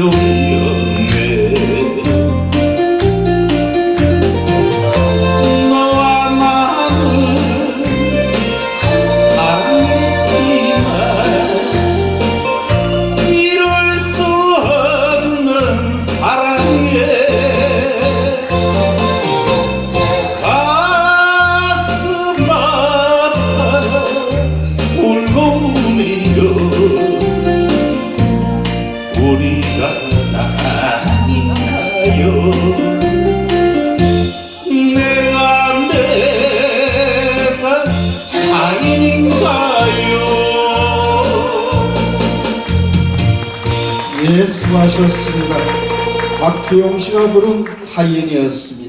teu 예수하셨습니다. 박규용 씨가 부른 하이엔이었습니다.